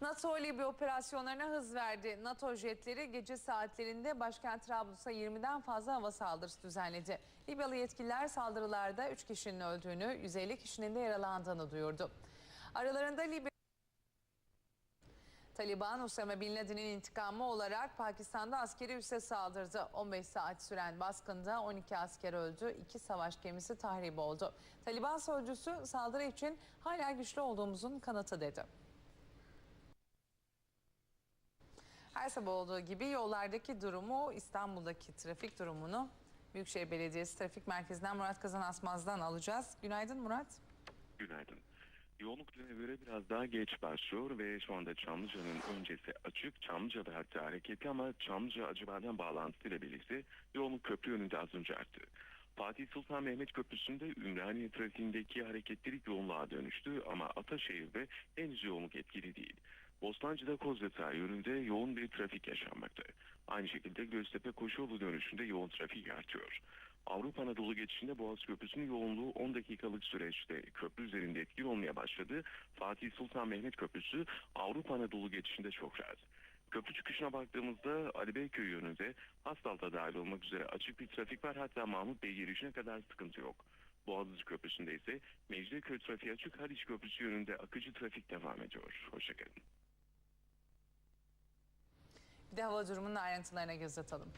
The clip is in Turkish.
NATO Libya operasyonlarına hız verdi. NATO jetleri gece saatlerinde başkent Trablus'a 20'den fazla hava saldırısı düzenledi. Libyalı yetkililer saldırılarda 3 kişinin öldüğünü, 150 kişinin de yaralandığını duyurdu. Aralarında Libya Taliban, Osama Bin Laden'in intikamı olarak Pakistan'da askeri üsse saldırdı. 15 saat süren baskında 12 asker öldü, 2 savaş gemisi tahrip oldu. Taliban sözcüsü saldırı için hala güçlü olduğumuzun kanıtı dedi. Her sabah olduğu gibi yollardaki durumu, İstanbul'daki trafik durumunu Büyükşehir Belediyesi Trafik Merkezi'nden Murat Kazan Asmaz'dan alacağız. Günaydın Murat. Günaydın. Yoğunluk düne göre biraz daha geç başlıyor ve şu anda Çamlıca'nın öncesi açık. Çamlıca'da hatta hareketli ama Çamlıca Acıbadem bağlantısıyla birlikte yoğunluk köprü yönünde az önce arttı. Fatih Sultan Mehmet Köprüsü'nde Ümraniye trafiğindeki hareketlilik yoğunluğa dönüştü ama Ataşehir'de henüz yoğunluk etkili değil. Bostancı'da Kozyatar yönünde yoğun bir trafik yaşanmakta. Aynı şekilde Göztepe Koşuyolu dönüşünde yoğun trafik artıyor. Avrupa Anadolu geçişinde Boğaz Köprüsü'nün yoğunluğu 10 dakikalık süreçte köprü üzerinde etkili olmaya başladı. Fatih Sultan Mehmet Köprüsü Avrupa Anadolu geçişinde çok rahat. Köprü çıkışına baktığımızda Ali Beyköy yönünde Hastal'da dahil olmak üzere açık bir trafik var. Hatta Mahmut Bey girişine kadar sıkıntı yok. Boğaziçi Köprüsü'nde ise Mecidiyeköy trafiği açık Haliç Köprüsü yönünde akıcı trafik devam ediyor. Hoşçakalın. Bir de hava durumunun ayrıntılarına göz atalım.